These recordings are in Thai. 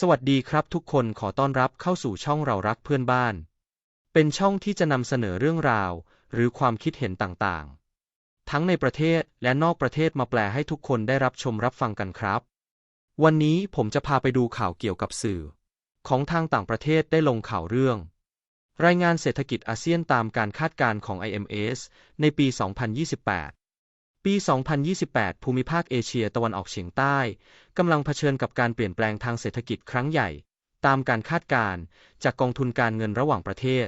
สวัสดีครับทุกคนขอต้อนรับเข้าสู่ช่องเรารักเพื่อนบ้าน เป็นช่องที่จะนำเสนอเรื่องราว หรือความคิดเห็นต่างๆ ทั้งในประเทศและนอกประเทศมาแปลให้ทุกคนได้รับชมรับฟังกันครับ วันนี้ผมจะพาไปดูข่าวเกี่ยวกับสื่อ ของทางต่างประเทศได้ลงข่าวเรื่อง รายงานเศรษฐกิจอาเซียนตามการคาดการณ์ของ IMS ในปี 2028 ปี 2028 ภูมิภาคเอเชียตะวันออกเฉียงใต้ กำลังเผชิญกับการเปลี่ยนแปลงทางเศรษฐกิจครั้งใหญ่ ตามการคาดการณ์จากกองทุนการเงินระหว่างประเทศ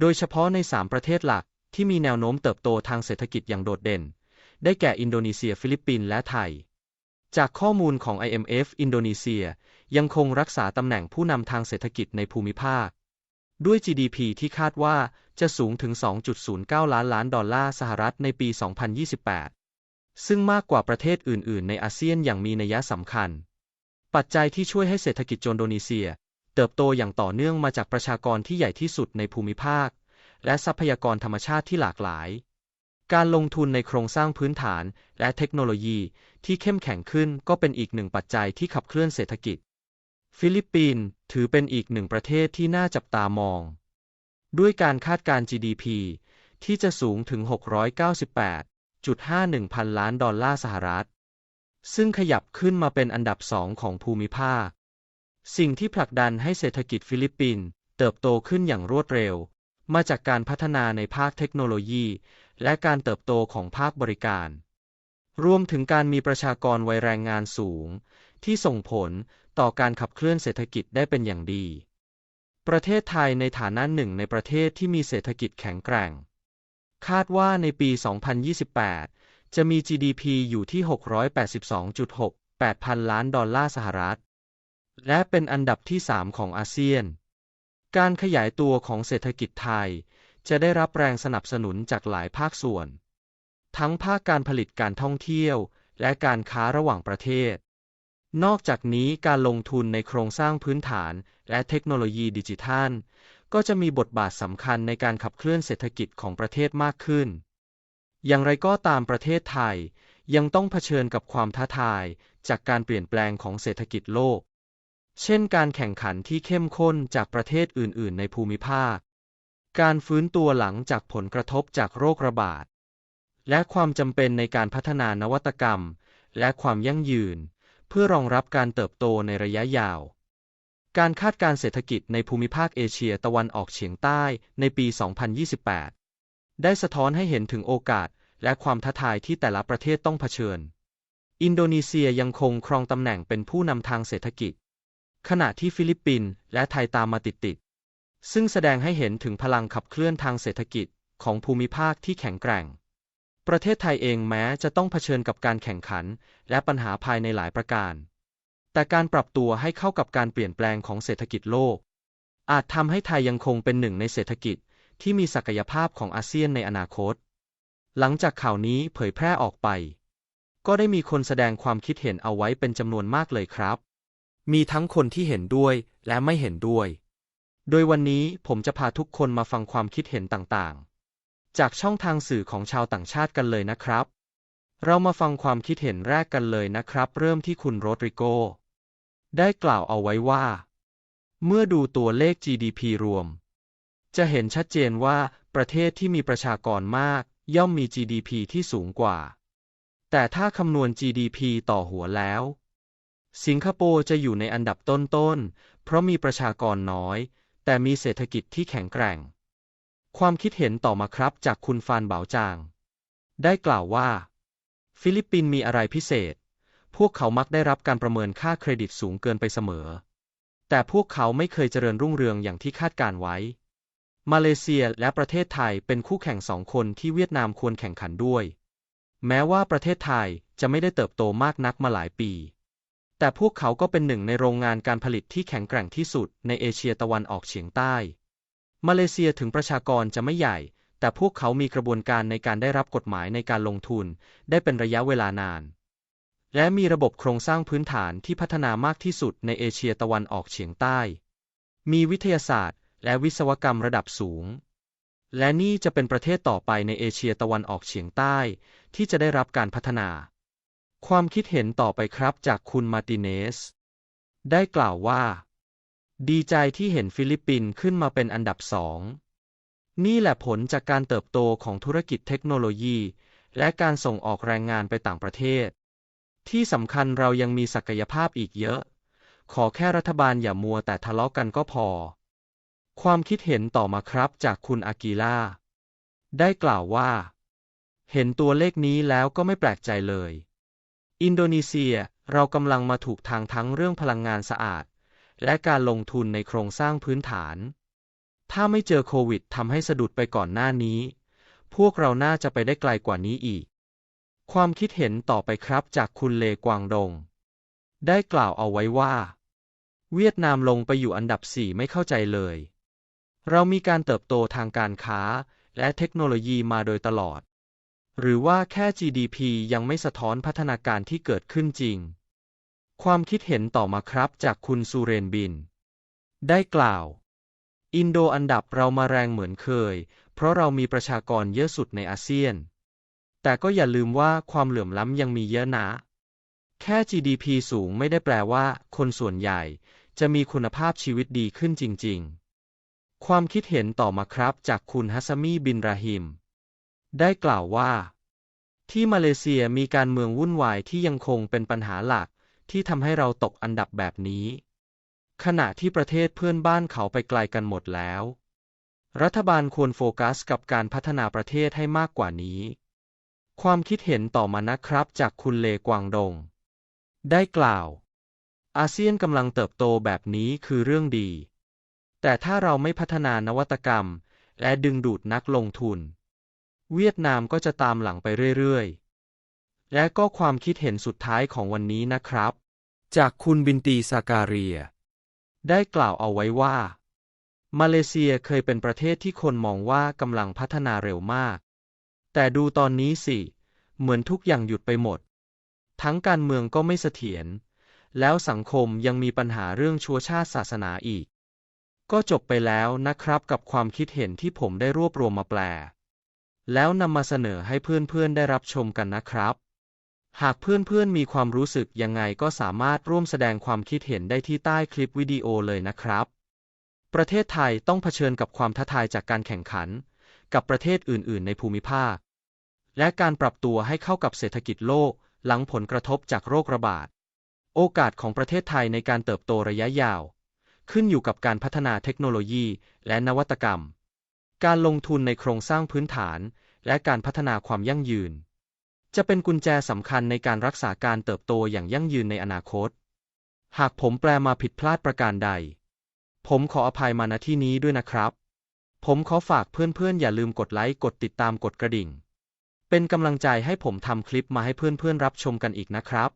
โดยเฉพาะใน 3 ประเทศหลักที่มีแนวโน้มเติบโตทางเศรษฐกิจอย่างโดดเด่น ได้แก่อินโดนีเซีย ฟิลิปปินส์และไทย จากข้อมูลของ IMF อินโดนีเซียยังคงรักษาตำแหน่งผู้นำทางเศรษฐกิจในภูมิภาค ด้วย GDP ที่คาดว่า จะสูงถึง 2.09 ล้านล้านดอลลาร์สหรัฐในปี 2028 ซึ่งมากกว่าประเทศอื่น ๆ ในอาเซียนอย่างมีนัยสำคัญ ปัจจัยที่ช่วยให้เศรษฐกิจอินโดนีเซีย เติบโตอย่างต่อเนื่องมาจากประชากรที่ใหญ่ที่สุดในภูมิภาค และทรัพยากรธรรมชาติที่หลากหลาย การลงทุนในโครงสร้างพื้นฐานและเทคโนโลยีที่เข้มแข็งขึ้นก็เป็นอีกหนึ่งปัจจัยที่ขับเคลื่อนเศรษฐกิจ ฟิลิปปินส์ถือเป็นอีกหนึ่งประเทศที่น่าจับตามอง ด้วยการคาดการ์ GDP ที่จะสูงถึง 698.51 พันล้านดอลลาร์สหรัฐ ซึ่งขยับขึ้นมาเป็นอันดับสองของภูมิภาค สิ่งที่ผลักดันให้เศรษฐกิจฟิลิปปินส์เติบโตขึ้นอย่างรวดเร็ว มาจากการพัฒนาในภาคเทคโนโลยี และการเติบโตของภาคบริการ รวมถึงการมีประชากรวัยแรงงานสูง ที่ส่งผลต่อการขับเคลื่อนเศรษฐกิจได้เป็นอย่างดี ประเทศไทยในฐานะหนึ่งในประเทศที่มีเศรษฐกิจแข็งแกร่ง คาดว่าในปี 2028 จะมี GDP อยู่ที่ 682.68 พันล้านดอลลาร์สหรัฐ และเป็นอันดับที่ 3 ของอาเซียน การขยายตัวของเศรษฐกิจไทย จะได้รับแรงสนับสนุนจากหลายภาคส่วน ทั้งภาคการผลิตการท่องเที่ยว และการค้าระหว่างประเทศ นอกจากนี้การลงทุนในโครงสร้างพื้นฐานและเทคโนโลยีดิจิทัล ก็จะมีบทบาทสำคัญในการขับเคลื่อนเศรษฐกิจของประเทศมากขึ้น อย่างไรก็ตามประเทศไทย ยังต้องเผชิญกับความท้าทายจากการเปลี่ยนแปลงของเศรษฐกิจโลก เช่นการแข่งขันที่เข้มข้นจากประเทศอื่น ๆ ในภูมิภาค การฟื้นตัวหลังจากผลกระทบจากโรคระบาด และความจำเป็นในการพัฒนานวัตกรรม และความยั่งยืน เพื่อรองรับการเติบโตในระยะยาว การคาดการเศรษฐกิจในภูมิภาคเอเชียตะวันออกเฉียงใต้ในปี 2028 ได้สะท้อนให้เห็นถึงโอกาสและความท้าทายที่แต่ละประเทศต้องเผชิญ อินโดนีเซียยังคงครองตำแหน่งเป็นผู้นำทางเศรษฐกิจ ขณะที่ฟิลิปปินส์และไทยตามมาติดๆ ซึ่งแสดงให้เห็นถึงพลังขับเคลื่อนทางเศรษฐกิจของภูมิภาคที่แข็งแกร่ง ประเทศไทยเองแม้จะต้องเผชิญกับการแข่งขัน และปัญหาภายในหลายประการ แต่การปรับตัวให้เข้ากับการเปลี่ยนแปลงของเศรษฐกิจโลก อาจทำให้ไทยยังคงเป็นหนึ่งในเศรษฐกิจที่มีศักยภาพของอาเซียนในอนาคต หลังจากข่าวนี้เผยแพร่ออกไป ก็ได้มีคนแสดงความคิดเห็นเอาไว้เป็นจำนวนมากเลยครับ มีทั้งคนที่เห็นด้วยและไม่เห็นด้วย โดยวันนี้ผมจะพาทุกคนมาฟังความคิดเห็นต่างๆ จากช่องทางสื่อของชาวต่างชาติกันเลยนะครับ เรามาฟังความคิดเห็นแรกกันเลยนะครับ เริ่มที่คุณโรดริโก ได้กล่าวเอาไว้ว่า เมื่อดูตัวเลข GDP รวม จะเห็นชัดเจนว่าประเทศที่มีประชากรมาก ย่อมมี GDP ที่สูงกว่า แต่ถ้าคำนวณ GDP ต่อหัวแล้ว สิงคโปร์จะอยู่ในอันดับต้นๆ เพราะมีประชากรน้อย แต่มีเศรษฐกิจที่แข็งแกร่ง ความคิดเห็นต่อมาครับจากคุณฟานเบาจาง ได้กล่าวว่า ฟิลิปปินส์มีอะไรพิเศษ พวกเขามักได้รับการประเมินค่าเครดิตสูงเกินไปเสมอ แต่พวกเขาไม่เคยเจริญรุ่งเรืองอย่างที่คาดการไว้ มาเลเซียและประเทศไทยเป็นคู่แข่งสองคนที่เวียดนามควรแข่งขันด้วย แม้ว่าประเทศไทยจะไม่ได้เติบโตมากนักมาหลายปี แต่พวกเขาก็เป็นหนึ่งในโรงงานการผลิตที่แข็งแกร่งที่สุดในเอเชียตะวันออกเฉียงใต้ มาเลเซียถึงประชากรจะไม่ใหญ่ แต่พวกเขามีกระบวนการในการได้รับกฎหมายในการลงทุน ได้เป็นระยะเวลานาน และมีระบบโครงสร้างพื้นฐานที่พัฒนามากที่สุดในเอเชียตะวันออกเฉียงใต้ มีวิทยาศาสตร์ และวิศวกรรมระดับสูง และนี่จะเป็นประเทศต่อไปในเอเชียตะวันออกเฉียงใต้ ที่จะได้รับการพัฒนา ความคิดเห็นต่อไปครับจากคุณมาติเนส ได้กล่าวว่า ดีใจที่เห็นฟิลิปปินส์ขึ้นมาเป็นอันดับสอง นี่แหละผลจากการเติบโตของธุรกิจเทคโนโลยี และการส่งออกแรงงานไปต่างประเทศ ที่สำคัญเรายังมีศักยภาพอีกเยอะ ขอแค่รัฐบาลอย่ามัวแต่ทะเลาะกันก็พอ ความคิดเห็นต่อมาครับจากคุณอากีล่า ได้กล่าวว่า เห็นตัวเลขนี้แล้วก็ไม่แปลกใจเลย อินโดนีเซียเรากำลังมาถูกทางทั้งเรื่องพลังงานสะอาด และการลงทุนในโครงสร้างพื้นฐาน ถ้าไม่เจอโควิดทำให้สะดุดไปก่อนหน้านี้ พวกเราน่าจะไปได้ไกลกว่านี้อีก ความคิดเห็นต่อไปครับจากคุณเลกวางดง ได้กล่าวเอาไว้ว่า เวียดนามลงไปอยู่อันดับสี่ไม่เข้าใจเลย เรามีการเติบโตทางการค้าและเทคโนโลยีมาโดยตลอด หรือว่าแค่ GDP ยังไม่สะท้อนพัฒนาการที่เกิดขึ้นจริง ความคิดเห็นต่อมาครับจากคุณซูเรนบิน ได้กล่าว อินโดอันดับเรามาแรงเหมือนเคย เพราะเรามีประชากรเยอะสุดในอาเซียน แต่ก็อย่าลืมว่าความเหลื่อมล้ำยังมีเยอะนะ แค่ GDP สูงไม่ได้แปลว่า คนส่วนใหญ่จะมีคุณภาพชีวิตดีขึ้นจริง ๆ ความคิดเห็นต่อมาครับจากคุณฮัสซามีบินราฮิม ได้กล่าวว่า ที่มาเลเซียมีการเมืองวุ่นวายที่ยังคงเป็นปัญหาหลัก ที่ทำให้เราตกอันดับแบบนี้ ขณะที่ประเทศเพื่อนบ้านเขาไปไกลกันหมดแล้ว รัฐบาลควรโฟกัสกับการพัฒนาประเทศให้มากกว่านี้ ความคิดเห็นต่อมานะครับจากคุณเลกวางดง ได้กล่าว อาเซียนกำลังเติบโตแบบนี้คือเรื่องดี แต่ถ้าเราไม่พัฒนานวัตกรรม และดึงดูดนักลงทุน เวียดนามก็จะตามหลังไปเรื่อยๆ และก็ความคิดเห็นสุดท้ายของวันนี้นะครับ จากคุณบินตีซาการีย ได้กล่าวเอาไว้ว่า มาเลเซียเคยเป็นประเทศที่คนมองว่ากำลังพัฒนาเร็วมาก แต่ดูตอนนี้สิ เหมือนทุกอย่างหยุดไปหมด ทั้งการเมืองก็ไม่เสถียร แล้วสังคมยังมีปัญหาเรื่องชัวชาติศาสนาอีก ก็จบไปแล้วนะครับกับความคิดเห็นที่ผมได้รวบรวมมาแปล แล้วนำมาเสนอให้เพื่อนๆได้รับชมกันนะครับ หากเพื่อนๆมีความรู้สึกยังไงก็สามารถร่วมแสดงความคิดเห็นได้ที่ใต้คลิปวิดีโอเลยนะครับ ประเทศไทยต้องเผชิญกับความท้าทายจากการแข่งขัน กับประเทศอื่น ๆ ในภูมิภาค และการปรับตัวให้เข้ากับเศรษฐกิจโลกหลังผลกระทบจากโรคระบาด โอกาสของประเทศไทยในการเติบโตระยะยาว ขึ้นอยู่กับการพัฒนาเทคโนโลยีและนวัตกรรม การลงทุนในโครงสร้างพื้นฐาน และการพัฒนาความยั่งยืน จะเป็นกุญแจสำคัญในการรักษาการเติบโตอย่างยั่งยืนในอนาคต หากผมแปลมาผิดพลาดประการใด ผมขออภัยมาณที่นี้ด้วยนะครับ ผมขอฝากเพื่อนๆ อย่าลืมกดไลค์ กดติดตาม กดกระดิ่ง เป็นกำลังใจให้ผมทำคลิปมาให้เพื่อนๆรับชมกันอีกนะครับ